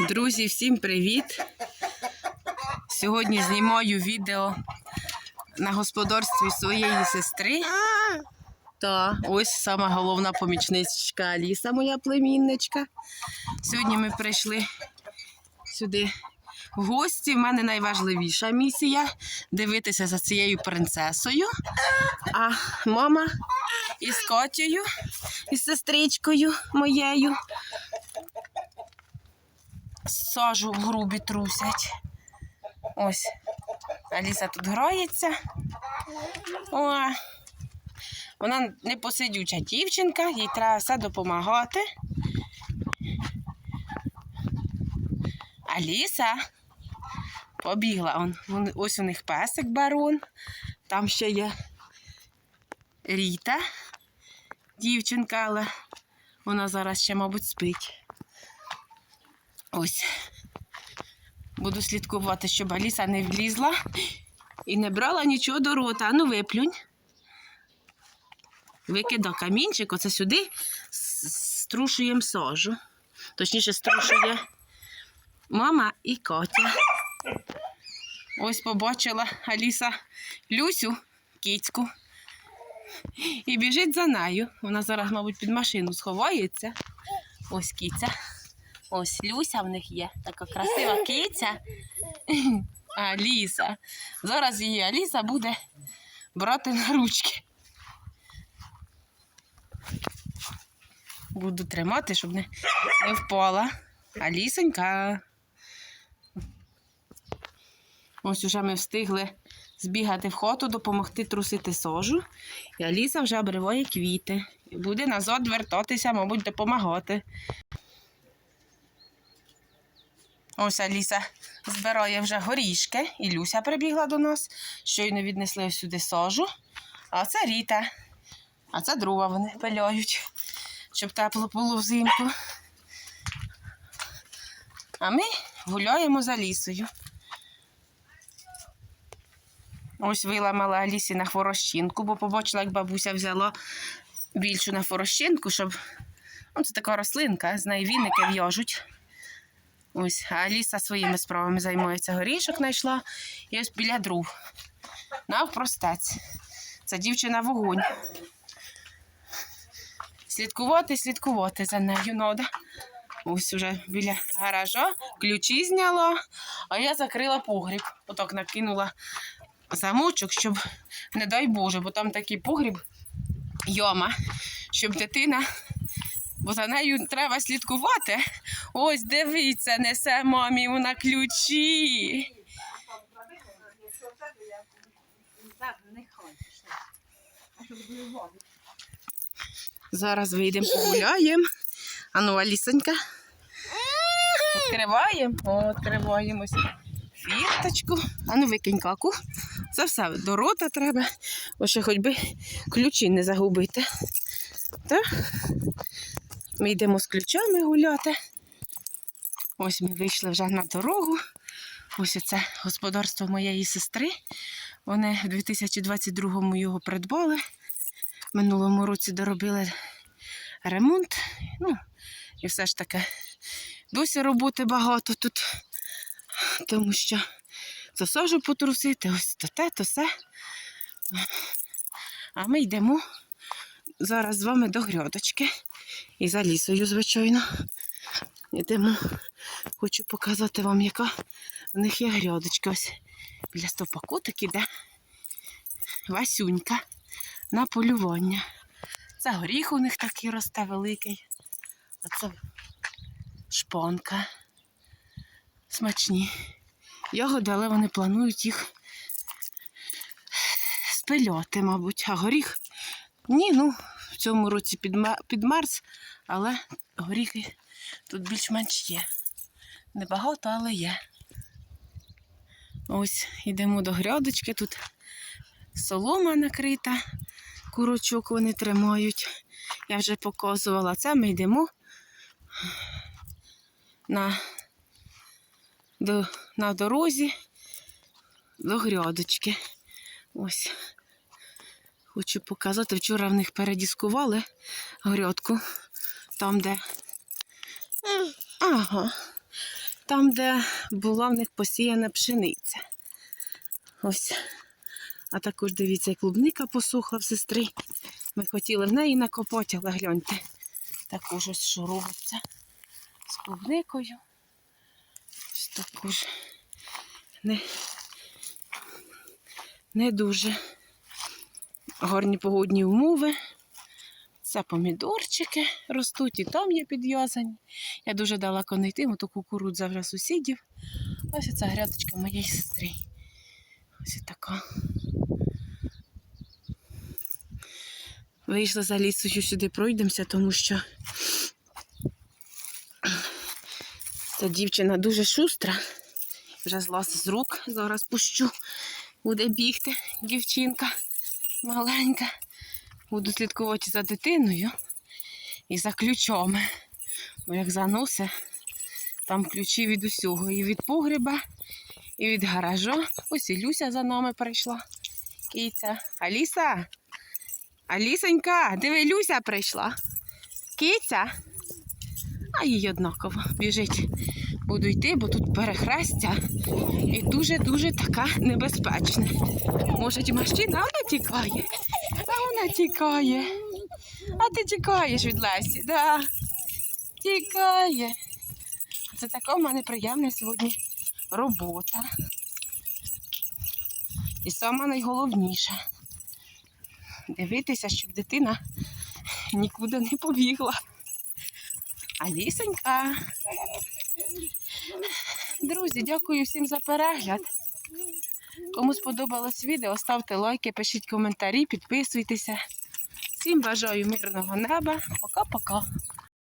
Друзі, всім привіт! Сьогодні знімаю відео на господарстві своєї сестри. Та ось сама головна помічничка Аліса, моя племінничка. Сьогодні ми прийшли сюди в гості. У мене найважливіша місія дивитися за цією принцесою. А мама із Котєю, із сестричкою моєю сажу в грубі трусять. Ось. Аліса тут грається. О, вона непосидюча дівчинка, їй треба все допомагати. Аліса побігла. Ось у них песик барон. Там ще є Ріта, дівчинка, але вона зараз ще, мабуть, спить. Ось. Буду слідкувати, щоб Аліса не влізла і не брала нічого до рота. Ану, виплюнь. Викида камінчик, оце сюди струшуємо сажу. Точніше, струшує мама і Котя. Ось побачила Аліса Люсю, кіцьку, і біжить за нею. Вона зараз, мабуть, під машину сховається. Ось кіця. Ось Люся в них є. Така красива киця. Аліса. Зараз її Аліса буде брати на ручки. Буду тримати, щоб не, впала. Алісонька. Ось уже ми встигли збігати в хату, допомогти трусити сожу. І Аліса вже обриває квіти. І буде назад вертатися, мабуть, допомагати. Ось Аліса збирає вже горішки, і Люся прибігла до нас. Щойно віднесли сюди сожу. А це Ріта. А це дрова вони пиляють, щоб тепло було взимку. А ми гуляємо за лісою. Ось виламала Алісі на хворощинку, бо побачила, як бабуся взяла більшу на хворощинку, щоб. Ну, це така рослинка, з неї віники в'яжуть. Ось, Аліса своїми справами займається. Горішок знайшла і ось біля дров. Навпростець. Це дівчина вогонь. Слідкувати, слідкувати за нею треба. Ось уже біля гаража ключі зняла, а я закрила погріб. Отак накинула замочок, щоб, не дай Боже, бо там такий погріб, йома, щоб дитина, бо за нею треба слідкувати. Ось дивіться, несе мамі вона ключі. Зараз вийдемо погуляємо. Ану, Алісонька. Відкриваємо. О, відкриваємо ось фірточку. Ану, викинь каку. Це все до рота треба. Бо ще хоч би ключі не загубити. Так? Ми йдемо з ключами гуляти. Ось ми вийшли вже на дорогу. Ось це господарство моєї сестри. Вони в 2022-му його придбали. Минулому році доробили ремонт. Ну, і все ж таки досі роботи багато тут, тому що то сажу потрусити, ось то те, то все. А ми йдемо зараз з вами до грядочки. І за лісою, звичайно. Йдемо. Хочу показати вам, яка в них є грядочка. Ось біля стовпаку так іде Васюнька на полювання. Це горіх у них такий росте великий. А це шпонка. Смачні. Ягоди, але вони планують їх спильоти, мабуть. А горіх ні, ну, в цьому році підмерз, але горіхи тут більш-менш є. Небагато, але є. Ось йдемо до грядочки, тут солома накрита, курочок вони тримають. Я вже показувала це, ми йдемо на, до, на дорозі до грядочки. Ось. Хочу показати, вчора в них передіскували грядку, там, де. Ага. там, де була в них посіяна пшениця. Ось. А також дивіться, як клубника посухла в сестри. Ми хотіли в неї накопати, але гляньте, також ось що робиться з клубникою. Ось також не, не дуже гарні погодні умови. Це помідорчики ростуть і там є підв'язані. Я дуже далеко не йтиму, то кукурудза вже сусідів. Ось ця грядочка моєї сестри. Ось така. Вийшла за лісою сюди пройдемося, тому що ця дівчина дуже шустра. Вже злазить з рук. Зараз пущу. Буде бігти дівчинка маленька. Буду слідкувати за дитиною і за ключами. Бо як заноси, там ключі від усього. І від погреба, і від гаражу. Ось і Люся за нами прийшла. Киця. Аліса. Алісонька, диви, Люся прийшла. Киця. А їй однаково біжить. Буду йти, бо тут перехрестя і дуже-дуже така небезпечне. Може, машина, вона тікає. А вона тікає. А ти тікаєш від Лесі, да. Тікає. Це така в мене приємна сьогодні робота. І сама найголовніша дивитися, щоб дитина нікуди не побігла. Алісонька. Друзі, дякую всім за перегляд. Кому сподобалось відео, ставте лайки, пишіть коментарі, підписуйтеся. Всім бажаю мирного неба. Пока-пока.